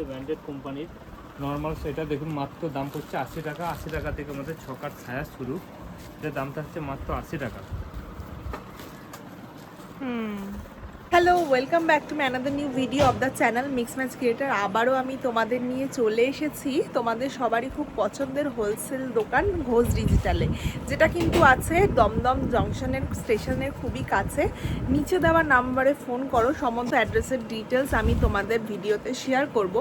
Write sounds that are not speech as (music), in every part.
রয়েছে ব্র্যান্ডেড কোম্পানির। নর্মাল সেটা দেখুন, মাত্র দাম পড়ছে আশি টাকা। আশি টাকা থেকে আমাদের ছকার ছায়া শুরু। এটার দামটা হচ্ছে মাত্র আশি টাকা। Hello welcome back to another new video of the channel mix match creator আবারও আমি তোমাদের নিয়ে চলে এসেছি তোমাদের সবারই খুব পছন্দের হোলসেল দোকান ঘোষ ডিজিটালে যেটা কিন্তু আছে দমদম জংশনের স্টেশনের খুবই কাছে। নিচে দেওয়া নাম্বারে ফোন করো, সমস্ত অ্যাড্রেসের ডিটেলস আমি তোমাদের ভিডিওতে শেয়ার করব।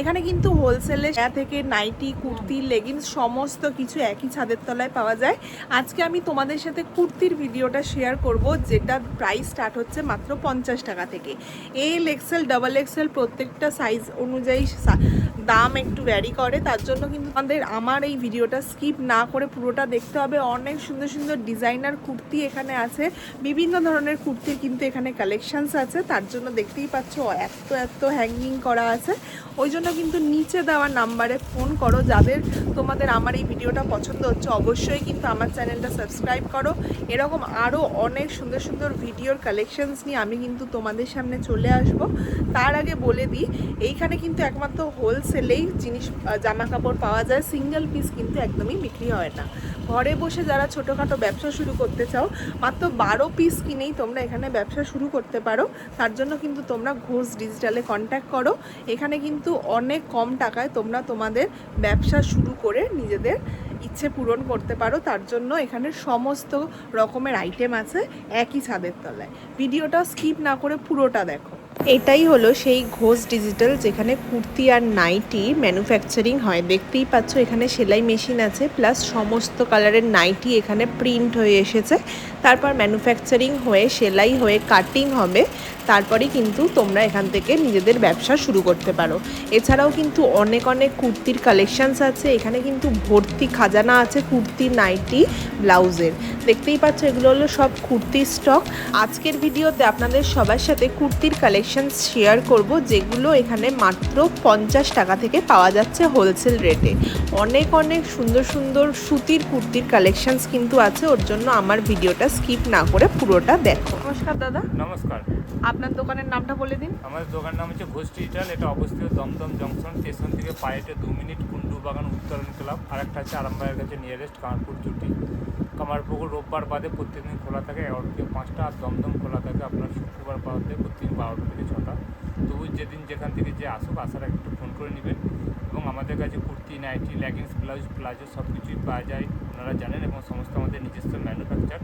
এখানে কিন্তু হোলসেলে থেকে নাইটি কুর্তি লেগিংস সমস্ত কিছু একই ছাদের তলায় পাওয়া যায়। আজকে আমি তোমাদের সাথে কুর্তির ভিডিওটা শেয়ার করব যেটা প্রাইস স্টার্ট হচ্ছে মাত্র পঞ্চাশ টাকা থেকে। এল এক্সেল ডাবল এক্সেল প্রত্যেকটা সাইজ অনুযায়ী দাম একটু ভ্যারি করে, তার জন্য কিন্তু আমাদের, আমার এই ভিডিওটা স্কিপ না করে পুরোটা দেখতে হবে। অনেক সুন্দর সুন্দর ডিজাইনার কুর্তি এখানে আছে। বিভিন্ন ধরনের কুর্তির কিন্তু এখানে কালেকশানস আছে। তার জন্য দেখতেই পাচ্ছ, এত এত হ্যাঙ্গিং করা আছে। ওই জন্য কিন্তু নিচে দেওয়া নাম্বারে ফোন করো। যাদের তোমাদের আমার এই ভিডিওটা পছন্দ হচ্ছে, অবশ্যই কিন্তু আমার চ্যানেলটা সাবস্ক্রাইব করো। এরকম আরও অনেক সুন্দর সুন্দর ভিডিওর কালেকশানস নিয়ে আমি কিন্তু তোমাদের সামনে চলে আসব। তার আগে বলে দিই, এইখানে কিন্তু একমাত্র হোলসেলেই জিনিস জামা কাপড় পাওয়া যায়, সিঙ্গেল পিস কিন্তু একদমই বিক্রি হয় না। ঘরে বসে যারা ছোটোখাটো ব্যবসা শুরু করতে চাও, মাত্র বারো পিস কিনেই তোমরা এখানে ব্যবসা শুরু করতে পারো। তার জন্য কিন্তু তোমরা ঘোষ ডিজিটালে কন্ট্যাক্ট করো। এখানে কিন্তু অনেক কম টাকায় তোমরা তোমাদের ব্যবসা শুরু করে নিজেদের ইচ্ছে পূরণ করতে পারো। তার জন্য এখানে সমস্ত রকমের আইটেম আছে একই ছাদের তলায়। ভিডিওটা স্কিপ না করে পুরোটা দেখো। এটাই হলো সেই ঘোষ ডিজিটাল যেখানে কুর্তি আর নাইটি ম্যানুফ্যাকচারিং হয়। দেখতেই পাচ্ছ এখানে সেলাই মেশিন আছে প্লাস সমস্ত কালারের নাইটি এখানে প্রিন্ট হয়ে এসেছে। তারপর ম্যানুফ্যাকচারিং হয়ে, সেলাই হয়ে কাটিং হবে। তারপরেই কিন্তু তোমরা এখান থেকে নিজেদের ব্যবসা শুরু করতে পারো। এছাড়াও কিন্তু অনেক অনেক কুর্তির কালেকশানস আছে। এখানে কিন্তু ভর্তি খাজানা আছে কুর্তি, নাইটি, ব্লাউজের। দেখতেই পাচ্ছ, এগুলো হলো সব কুর্তির স্টক আজকের ভিডিওতে আপনাদের সবার সাথে কুর্তির কালেকশন শেয়ার করব, যেগুলো এখানে মাত্র পঞ্চাশ টাকা থেকে পাওয়া যাচ্ছে হোলসেল রেটে অনেক অনেক সুন্দর সুন্দর সুতির কুর্তির কালেকশানস কিন্তু আছে। ওর জন্য আমার ভিডিওটা স্কিপ না করে পুরোটা দেখো। নমস্কার দাদা। নমস্কার। আপনার দোকানের নামটা বলে দিন। আমাদের দোকানের নাম হচ্ছে ঘোষ ডিজিটাল এটা অবস্থিত দমদম জংশন স্টেশন থেকে পায়েটে দু মিনিট কুন্ডু বাগান উত্তরণ ক্লাব আর একটা আছে আরামবাগের কাছে নিয়ারেস্ট কানপুর জুটি কামারপুকুর রোববার বাদে প্রত্যেকদিন খোলা থাকে এগারো থেকে পাঁচটা আর দমদম খোলা থাকে আপনার শুক্রবার বাদে প্রতিদিন বারোটা থেকে ছটা। তবু যেদিন যেখান থেকে যে আসুক আসার একটু ফোন করে নেবেন। এবং আমাদের কাছে kurti, nighty leggings blouse palazzo সব কিছুই পাওয়া যায়। আপনারা জানেন এবং সমস্ত আমাদের নিজস্ব ম্যানুফ্যাকচার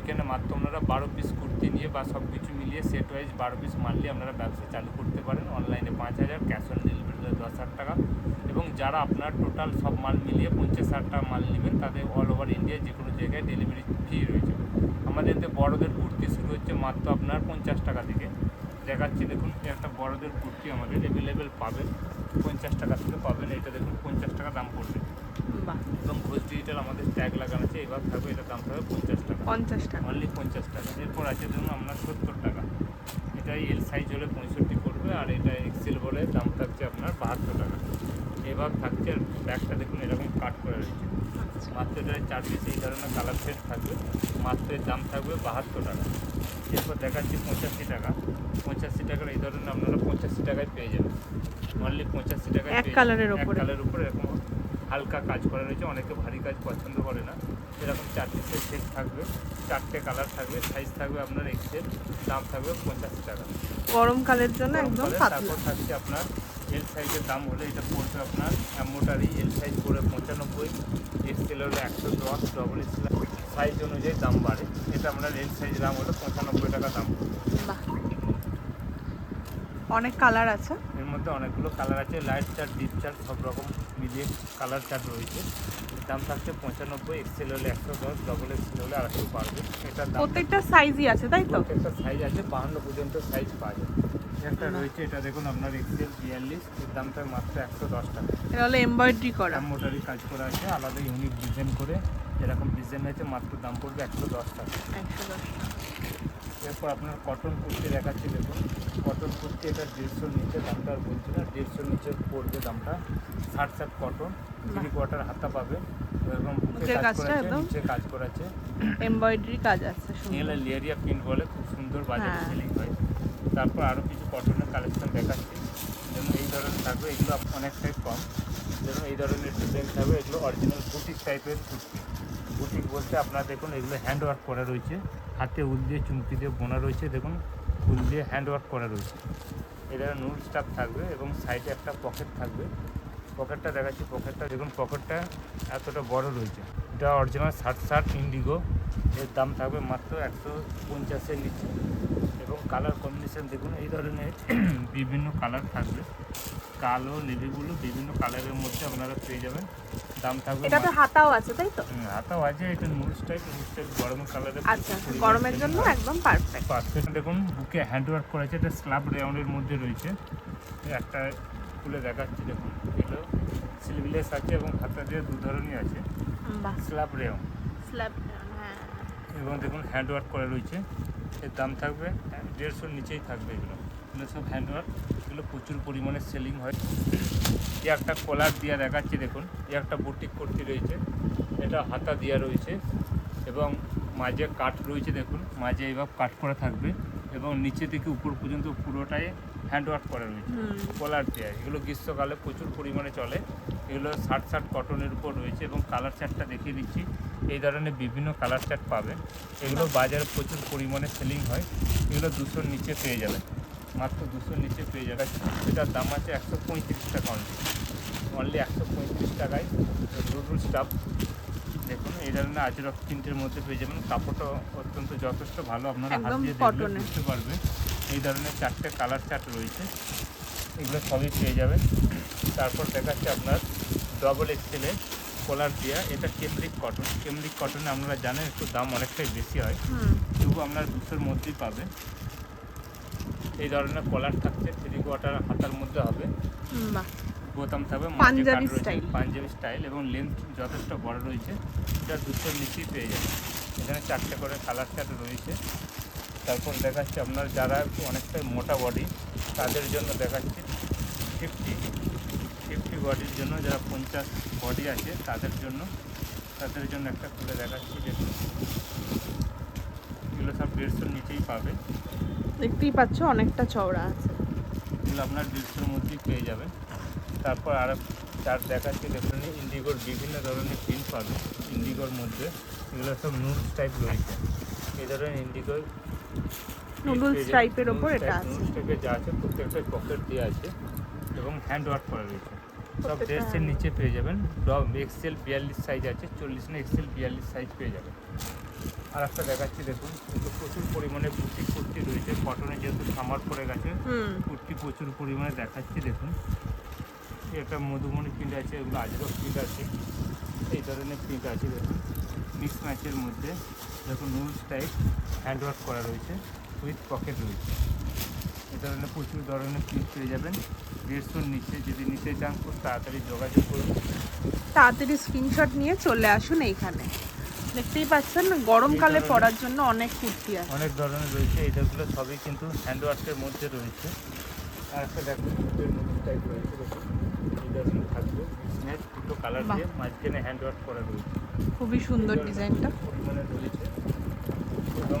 এখানে মাত্র আপনারা বারো পিস কুর্তি নিয়ে বা সব কিছু মিলিয়ে সেট ওয়াইজ বারো পিস মাল নিয়ে আপনারা ব্যবসা চালু করতে পারেন। অনলাইনে পাঁচ হাজার ক্যাশ অন ডেলিভারিতে দশ হাজার টাকা। এবং যারা আপনার টোটাল সব মাল মিলিয়ে পঞ্চাশ হাজার টাকা মাল নেবেন, তাদের অল ওভার ইন্ডিয়া যে কোনো জায়গায় ডেলিভারি ফ্রি রয়েছে। আমাদের বড়দের কুর্তি শুরু হচ্ছে মাত্র আপনার পঞ্চাশ টাকা থেকে। দেখাচ্ছি দেখুন একটা বড়দের কুর্তি আমাদের অ্যাভেলেবেল পাবেন। পঞ্চাশ টাকা থেকে পাবেন এটা দেখুন পঞ্চাশ টাকা দাম পড়বে। বাহ। এবং ঘোষ ডিজিটাল আমাদের ট্যাগ লাগানো আছে এবার থাকবে এটার দাম থাকবে পঞ্চাশ টাকা। পঞ্চাশ টাকা। অনলি পঞ্চাশ টাকা। এরপর আছে ধরুন আপনার সত্তর টাকা। এটা এল সাইজ হলে পঁয়ষট্টি করবে আর এটা এক্সেল বলে দাম থাকছে আপনার বাহাত্তর টাকা। এবার থাকছে আর ব্যাগটা দেখুন এরকম কাট করে রয়েছে। মাত্র এটা চার পিস এই ধরনের কালার সেট থাকবে। মাত্র এর দাম থাকবে বাহাত্তর টাকা। এরপর দেখাচ্ছি পঁচাশি টাকা। পঁচাশি টাকার এই ধরনের আপনারা পঁচাশি টাকায় পেয়ে যাবেন। অনলি পঁচাশি টাকায় এক কালারের ওপরে। কালারের উপরে। এরকম হালকা কাজ করা রয়েছে। অনেকে ভারী কাজ পছন্দ করে না। এরকম চার পিসের সেট থাকবে। চারটে কালার থাকবে। সাইজ থাকবে আপনার এক্সেল দাম থাকবে পঁচাশি টাকা। গরমকালের জন্য একদম তারপর থাকছে আপনার এল সাইজের দাম হলে এটা পড়বে আপনার মোটারি এল সাইজ পড়বে পঁচানব্বই এক্সেল হলে একশো দশ ডবল এক্সেল সাইজ অনুযায়ী দাম বাড়ে। এটা আপনার এল সাইজ দাম হলো পঁচানব্বই টাকা দাম। অনেক কালার আছে। এর মধ্যে অনেকগুলো কালার আছে লাইট চার্ট ডিপ চার্ট সব রকম মিলিয়ে কালার চার্ট রয়েছে। দাম থাকছে পঁচানব্বই এক্সেল হলে একশো দশ ডবল এক্সেল হলে আড়াইশো পারবে দাম প্রত্যেকটা সাইজই আছে তাই তো? প্রত্যেকটা সাইজ আছে বাহান্ন পর্যন্ত সাইজ পাওয়া যায়। একটা রয়েছে এটা দেখুন আপনার এক্সেল বিয়াল্লিশ এর দামটা মাত্র একশো দশ টাকা। এটা হলো এমব্রয়ডারি করা। মোটারি কাজ করা আছে আলাদা ইউনিক ডিজাইন করে এরকম ডিজাইন আছে মাত্র দাম পড়বে একশো দশ টাকা। একশো দশ এরপর আপনার কটন কুর্তি দেখাচ্ছি দেখুন। কটন কুর্তি এটা দেড়শোর নিচে দামটা আর বলছি না দেড়শোর নিচে পড়বে দামটা। ষাট ষাট কটন থ্রি কোয়ার্টার হাতা পাবে। এরকম। নিচে কাজ করা আছে এমব্রয়ডারি কাজ আছে এগুলো লেরিয়া প্রিন্ট বলে খুব সুন্দর বাজারে হ্যাঁ। সেলিং হয়। তারপর আরও কিছু কটনের কালেকশন দেখাচ্ছি। যেমন এই ধরনের থাকবে, এগুলো অনেকটাই কম। যেমন এই ধরনের ডিজাইন থাকবে, এগুলো অরিজিনাল বুটিক টাইপের কুর্তি বুটিক বলতে আপনারা দেখুন, এগুলো হ্যান্ড ওয়ার্ক করা রয়েছে। হাতে উল দিয়ে, চুমকি দিয়ে বোনা রয়েছে, দেখুন, উল দিয়ে হ্যান্ড ওয়ার্ক করা রয়েছে। এটা নুল স্টাফ থাকবে এবং সাইডে একটা পকেট থাকবে। পকেটটা দেখাচ্ছি পকেটটা দেখুন পকেটটা এতটা বড় রয়েছে। এটা অরিজিনাল ষাট ষাট ইন্ডিগো এর দাম থাকবে মাত্র একশো পঞ্চাশের নিচে। কালার কম্বিনেশন দেখুন এই ধরনের (clears throat) বিভিন্ন কালার থাকবে। কালো নেভিগুলো বিভিন্ন কালারের মধ্যে আপনারা পেয়ে যাবেন। দাম থাকবে এটাতে হাতাও আছে তাই তো? হাতাও আছে এটা নুল স্টাইল নুল স্টাইল গরম কালারের আচ্ছা গরমের জন্য একদম পারফেক্ট পারফেক্ট দেখুন বুকে হ্যান্ড ওয়ার্ক করেছে এটা স্ল্যাব রেউন্ডের মধ্যে রয়েছে। একটা খুলে দেখাচ্ছি দেখুন। এগুলো সিলভিলেস আছে এবং হাতা দিয়ে দু ধরনই আছে। স্ল্যাব রেউন্ড স্ল্যাব এবং দেখুন হ্যান্ড ওয়ার্ক করা রয়েছে। এর দাম থাকবে দেড়শোর নিচেই থাকবে এগুলো। এগুলো সব হ্যান্ড ওয়ার্ক এগুলো প্রচুর পরিমাণে সেলিং হয়। এই একটা কলার দিয়া দেখাচ্ছি দেখুন এই একটা বুটিক কুর্তি রয়েছে। এটা হাতা দেওয়া রয়েছে এবং মাঝে কাঠ রয়েছে দেখুন মাঝে এইভাবে কাট করা থাকবে এবং নিচে থেকে উপর পর্যন্ত পুরোটাই হ্যান্ড ওয়ার্ক করা রয়েছে। কলার দেওয়া এগুলো গ্রীষ্মকালে প্রচুর পরিমাণে চলে। এগুলো ষাট ষাট কটনের উপর রয়েছে এবং কালার চার্টটা দেখিয়ে দিচ্ছি। এই ধরনের বিভিন্ন কালার চার্ট পাবেন এগুলো বাজারে প্রচুর পরিমাণে সেলিং হয়। এগুলো দুশোর নিচে পেয়ে যাবেন মাত্র দুশোর নিচে পেয়ে যাবে। এটার দাম আছে একশো পঁয়ত্রিশ টাকা অনলি অনলি একশো পঁয়ত্রিশ টাকায়। রুডুল স্টাফ দেখুন এই ধরনের আজরক প্রিন্টের মধ্যে পেয়ে যাবেন। কাপড়টা অত্যন্ত যথেষ্ট ভালো। আপনারা হাত দিয়ে দেখলে বুঝতে পারবেন। এই ধরনের চারটে কালার চার্ট রয়েছে। এগুলো সবই পেয়ে যাবেন। তারপর দেখাচ্ছে আপনার ডবল এক্সেলে কলার দেওয়া এটা কেমরিক কটন কেমরিক কটনে আপনারা জানেন একটু দাম অনেকটাই বেশি হয়। তবু আপনারা দুশোর মধ্যেই পাবেন এই ধরনের কলার থাকছে থ্রি কোয়ার্টার হাতার মধ্যে হবে। বোতাম থাকবে পাঞ্জাবি style। পাঞ্জাবি স্টাইল এবং লেন্থ যথেষ্ট বড় রয়েছে। এটা দুশোর নিচেই পেয়ে যাবে এখানে চারটে করে কালার চার্ট রয়েছে। তারপর দেখাচ্ছে আপনার যারা অনেকটাই মোটা বডি তাদের জন্য দেখাচ্ছে ফিফটি বডির জন্য যারা পঞ্চাশ বডি আছে তাদের জন্য তাদের জন্য একটা খুলে দেখাচ্ছি যে এগুলো সব দেড়শোর নিচেই পাবে। দেখতেই পাচ্ছ অনেকটা চওড়া আছে। এগুলো আপনার দেড়শোর মধ্যেই পেয়ে যাবেন। তারপর আর চার দেখাচ্ছি দেখুন ইন্ডিগোর বিভিন্ন ধরনের প্রিন্ট পাবে। ইন্ডিগোর মধ্যে এগুলো সব নুডলস টাইপ রয়েছে। এই ধরনের ইন্ডিগোর নুডলস টাইপের ওপর এটা আছে। নুডলস টাইপের যা আছে প্রত্যেকটা পকেট দিয়ে আছে এবং হ্যান্ড ওয়ার্ক করা রয়েছে। সব দেড়শের নিচে পেয়ে যাবেন। ডব এক্সেল বিয়াল্লিশ সাইজ আছে চল্লিশ না এক্সেল বিয়াল্লিশ সাইজ পেয়ে যাবেন। আর একটা দেখাচ্ছি দেখুন এগুলো প্রচুর পরিমাণে বুটি কুর্তি রয়েছে। কটনে যেহেতু সামার পড়ে গেছে কুর্তি প্রচুর পরিমাণে দেখাচ্ছি দেখুন। একটা মধুমণি প্রিন্ট আছে এগুলো আজরক প্রিন্ট আছে। এই ধরনের প্রিন্ট আছে দেখুন। মিক্স ম্যাচের মধ্যে দেখুন নুডলস টাইপ হ্যান্ডওয়ার্ক করা রয়েছে উইথ পকেট রয়েছে। এই ধরনের প্রচুর ধরনের প্রিন্ট পেয়ে যাবেন। দেড়শোর নিচে যদি নিতে চান খুব তাড়াতাড়ি যোগাযোগ করুন। তাড়াতাড়ি স্ক্রিনশট নিয়ে চলে আসুন এইখানে। দেখতেই পাচ্ছেন গরমকালে পরার জন্য অনেক কুর্তি আছে। অনেক ধরনের রয়েছে এইগুলো সবই কিন্তু হ্যান্ডওয়ার্কের মধ্যে রয়েছে। আর একটা দেখুন নুডলস টাইপ রয়েছে এই ধরনের থাকবে। দুটো কালার। দিয়ে মাঝখানে হ্যান্ডওয়ার্ক করা রয়েছে। খুবই সুন্দর ডিজাইনটা পরিমাণে রয়েছে। এবং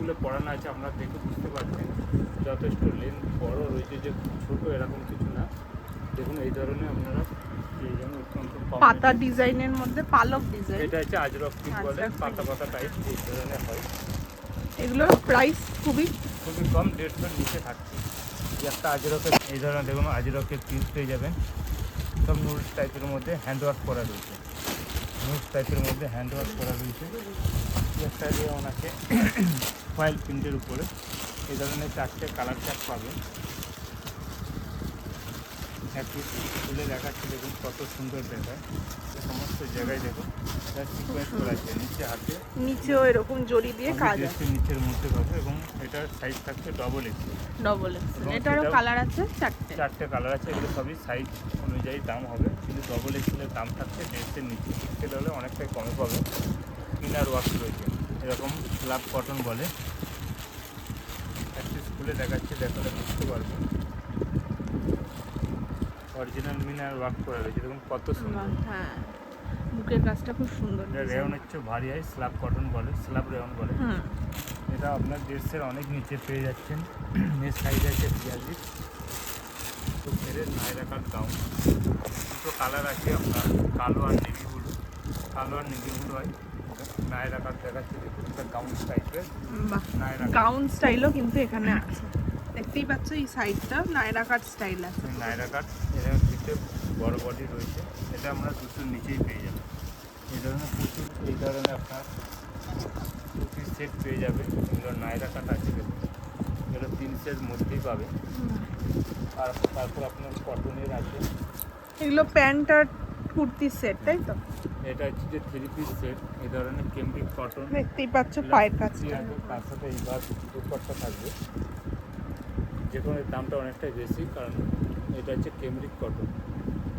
পুতুলে পড়ানো আছে আপনারা দেখে বুঝতে পারছেন যথেষ্ট লেন্থ বড় রয়েছে যে ছোটো এরকম কিছু না। দেখুন এই ধরনের আপনারা পাতা ডিজাইনের মধ্যে পালক ডিজাইন। এটা হচ্ছে আজরক পিস বলে পাতা পাতা টাইপ এই ধরনের হয়। এগুলোর প্রাইস খুবই খুবই কম দেড়শোর নিচে থাকছে। একটা আজরকের এই ধরনের দেখুন আজরকের পিস পেয়ে যাবেন। সব নুডলস টাইপের মধ্যে হ্যান্ডওয়ার্ক করা রয়েছে। নুডলস টাইপের মধ্যে হ্যান্ডওয়ার্ক করা রয়েছে। একটা যেমন আছে ফয়েল প্রিন্টের উপরে। এই ধরনের চারটে কালার চার্ট পাবেন একটু তুলে দেখাচ্ছি দেখুন কত সুন্দর দেখায়। সমস্ত জায়গায় দেখুন সিকোয়েন্স করা আছে নিচে হাতে। নিচেও এরকম জড়ি দিয়ে কাজ আছে। নিচের মধ্যে পাবে এবং এটার সাইজ থাকছে ডবল এক্সেল ডবল এটারও কালার আছে চারটে। চারটে কালার আছে এগুলো সবই সাইজ অনুযায়ী দাম হবে। কিন্তু ডবল এক্সেলের দাম থাকছে নিচে। এক্সেল হলে অনেকটাই কমে পাবে। ইনার ওয়ার্ক রয়েছে। এরকম স্ল্যাব কটন বলে। একটি স্কুলে দেখাচ্ছি দেখালে বুঝতে পারবে। অরিজিনাল মিনার ওয়ার্ক করা রয়েছে দেখুন কত সুন্দর। হ্যাঁ। বুকের কাজটা খুব সুন্দর রেয়ন হচ্ছে ভারী হয় স্ল্যাব কটন বলে স্ল্যাব রেয়ন বলে। এটা আপনার দেড়শের অনেক নিচে পেয়ে যাচ্ছেন। (coughs) এর সাইজ আছে বিয়াল্লিশ তো ফেরে নাইরা কাট গাউন দুটো কালার আছে আপনার কালো আর নেভি ব্লু কালো আর নেভি ব্লু হয়। নাইরা কাট দেখাচ্ছে দেখুন এটা গাউন টাইপের গাউন স্টাইলও কিন্তু এখানে আছে। দেখতেই পাচ্ছ এই সাইডটা নায়রা কাট স্টাইল আছে। নাইরা কাট এর ভিতরে বড় বডি রয়েছে। এটা আমরা দুশোর নিচেই পেয়ে যাবেন এই ধরনের প্রচুর এই ধরনের আপনার পিস সেট পেয়ে যাবে। এগুলো নাইরা কাট আছে এগুলো তিনশের মধ্যেই পাবে। আর তারপর আপনার কটনের আছে। এগুলো প্যান্ট আর কুর্তির সেট তাই তো? এটা হচ্ছে যে থ্রি পিস সেট এই ধরনের কেমব্রিক কটন দেখতেই পাচ্ছ পায়ের আছে তার সাথে এইবার দুপাট্টা থাকবে। যে কোনো দামটা অনেকটাই বেশি কারণ এটা হচ্ছে কেমব্রিক কটন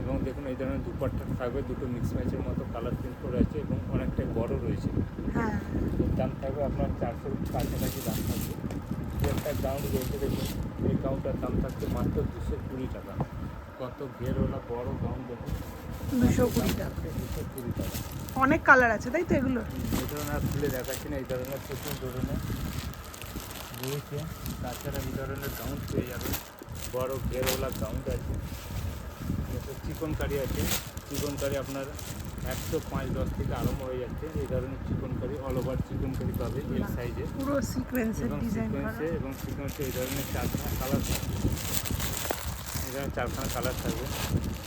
এবং দেখুন এই ধরনের দুপাট্টা থাকবে দুটো মিক্স ম্যাচের মতো কালার প্রিন্ট করে আছে এবং অনেকটাই বড় রয়েছে। হ্যাঁ। এর দাম থাকবে আপনার চারশোর কাছাকাছি দাম থাকবে। একটা গাউন্ড রয়েছে দেখুন এই গাউনটার দাম থাকছে মাত্র দুশো কুড়ি টাকা। কত ঘেরওয়ালা বড় গাউন দেখুন। দুশো কুড়ি টাকা। অনেক কালার আছে তাই তো এগুলো? এই ধরনের খুলে দেখাচ্ছি না এই ধরনের প্রচুর ধরনের রয়েছে। তাছাড়া এই ধরনের গাউন পেয়ে যাবে। বড় ঘেরওয়ালা গাউন আছে। চিকন কারি আছে। চিকন কারি আপনার একশো পাঁচ দশ থেকে আরম্ভ হয়ে যাচ্ছে। এই ধরনের চিকন কারি অল ওভার চিকন কারি পাবে এল সাইজে পুরো সিকোয়েন্সের এবং সিকোয়েন্সে এবং সিকোয়েন্সে এই ধরনের চারখানা কালার ধরনের চারখানা কালার থাকবে।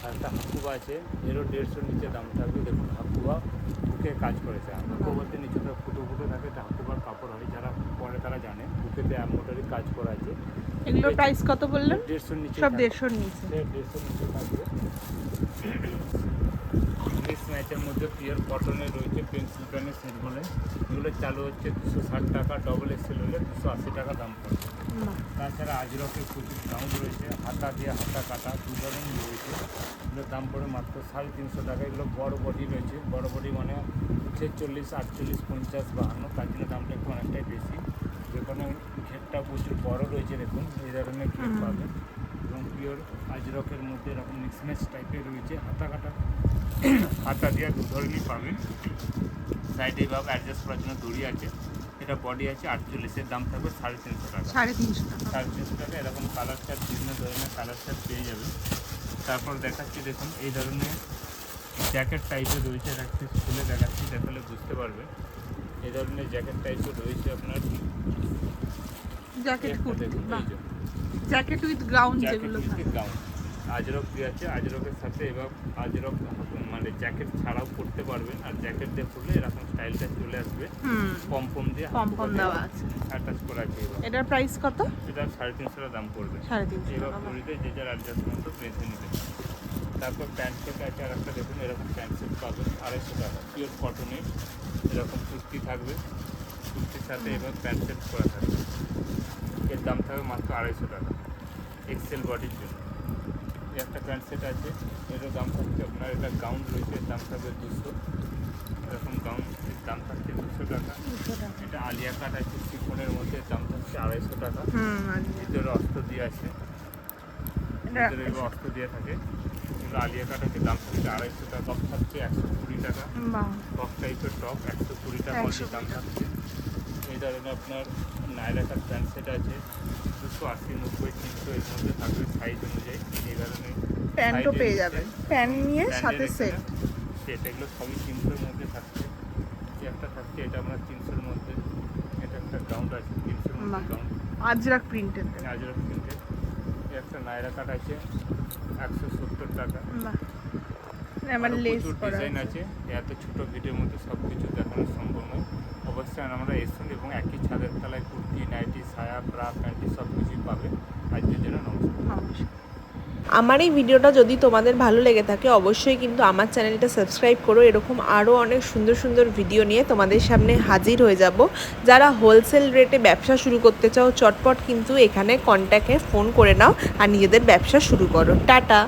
আর একটা হাকুবা আছে এরও দেড়শোর নিচে দাম থাকবে। দেখুন হাকুবা বুকে কাজ করেছে। হাকুবা বলতে নিচেটা ফুটো ফুটো থাকে এটা হাকুবার কাপড় হয় যারা পরে তারা জানে। বুকেতে মোটারি কাজ করা আছে। এগুলো প্রাইস কত বললেন? দেড়শোর নিচে সব দেড়শোর নিচে। দেড়শোর নিচে থাকবে। ম্যাচের মধ্যে পিওর কটনের রয়েছে পেন্সিল প্যানের এগুলো চালু হচ্ছে দুশো ষাট টাকা ডবল এক্সেল হলে দুশো আশি টাকা দাম পড়বে। তাছাড়া আজরকের প্রচুর দাম রয়েছে হাতা দিয়ে হাতা কাটা দু ধরনের রয়েছে। এগুলোর দাম পড়ে মাত্র সাড়ে তিনশো টাকা। এগুলো বড় বডি রয়েছে। বড় বডি মানে ছেচল্লিশ আটচল্লিশ পঞ্চাশ বাহান্ন। তার জন্য দামটা একটু অনেকটাই বেশি। যেখানে ঘেরটা প্রচুর বড় রয়েছে দেখুন এই ধরনের ঘের পাবেন। এবং পিওর আজরকের মধ্যে এরকম মিক্সম্যাচ টাইপের রয়েছে। হাতা কাটা হাতা দিয়ে দু ধরনেরই পাবেন সাইডে এভাবে অ্যাডজাস্ট করার জন্য দড়ি আছে। এটা বডি আছে আটচল্লিশের দাম থাকবে সাড়ে তিনশো টাকা। সাড়ে তিনশো টাকা। সাড়ে তিনশো টাকা এরকম কালার চার্ট বিভিন্ন ধরনের কালার চার্ট পেয়ে যাবে। তারপর দেখাচ্ছি দেখুন এই ধরনের জ্যাকেট টাইপের রয়েছে একটু খুলে দেখাচ্ছি দেখালে বুঝতে পারবে। এই ধরনের জ্যাকেট টাইপের রয়েছে আপনার। জ্যাকেট জ্যাকেট উইথ গ্রাউন্ড যেগুলো গাউন আজরক দিয়ে আছে আজরকের সাথে এবার আজরক মানে জ্যাকেট ছাড়াও পরতে পারবেন। আর জ্যাকেট দিয়ে পরলে এরকম স্টাইলটা চলে আসবে। পম্পম দিয়ে পম্পম দেওয়া আছে। অ্যাটাচ করা আছে এটার প্রাইস কত? এটা সাড়ে তিনশো টাকা দাম পড়বে। সাড়ে তিনশো এবার। পরিতে যে যার অ্যাডজাস্টমেন্ট বেঁধে নেবে তারপর প্যান্ট সেট আছে আর একটা দেখুন এরকম প্যান্ট সেট পাবেন আড়াইশো টাকা। পিওর কটনের এরকম কুর্তি থাকবে। কুর্তির সাথে এবার প্যান্ট সেট করা থাকবে। এর দাম থাকবে মাত্র আড়াইশো টাকা। এক্সেল বডির জন্য। একটা প্যান্ট সেট আছে। এরও দাম থাকছে আপনার এটা গাউন রয়েছে দাম থাকবে দুশো। এরকম গাউন দাম থাকছে দুশো টাকা। এটা আলিয়া কাট আছে সিফনের মধ্যে দাম থাকছে আড়াইশো টাকা। ভিতরে অস্ত্র দিয়ে আছে। ভিতরে অস্ত্র দিয়ে থাকে। এগুলো আলিয়া আছে দাম থাকছে আড়াইশো টাকা টপ থাকছে একশো কুড়ি টাকা। টপ টাইপের টপ একশো কুড়ি টাকা দাম থাকছে। এই ধরনের আপনার নাইরা কাট প্যান্ট সেট আছে। দুশো আশি নব্বই তিনশো এর মধ্যে থাকবে সাইজ অনুযায়ী এই ধরনের প্যান্টও পেয়ে যাবেন প্যান্ট নিয়ে সাথে সেট সেট এগুলো সবই তিনশোর মধ্যে থাকছে। একটা থাকছে এটা আপনার তিনশোর মধ্যে এটা একটা গাউন্ড আছে তিনশোর মধ্যে বাহ। গাউন্ড আজরাক প্রিন্টের আজরক প্রিন্টের এই একটা নাইরা কাট আছে একশো সত্তর টাকা। আমার লেস ডিজাইন আছে। এত ছোট ভিডিওর মধ্যে সব কিছু দেখানো সম্ভব নয়। অবশ্যই আমরা এসুন এবং একই ছাদের তলায় কুর্তি, নাইটি সায়া ব্রা, প্যান্টি সব কিছুই পাবে। আজকের জন্য নমস্কার। আমার এই ভিডিওটা যদি তোমাদের ভালো লেগে থাকে, অবশ্যই কিন্তু আমার চ্যানেলটা সাবস্ক্রাইব করো। এরকম আরও অনেক সুন্দর সুন্দর ভিডিও নিয়ে তোমাদের সামনে হাজির হয়ে যাব। যারা হোলসেল রেটে ব্যবসা শুরু করতে চাও, চটপট কিন্তু এখানে কন্ট্যাক্টে ফোন করে নাও আর নিজেদের ব্যবসা শুরু করো। টাটা!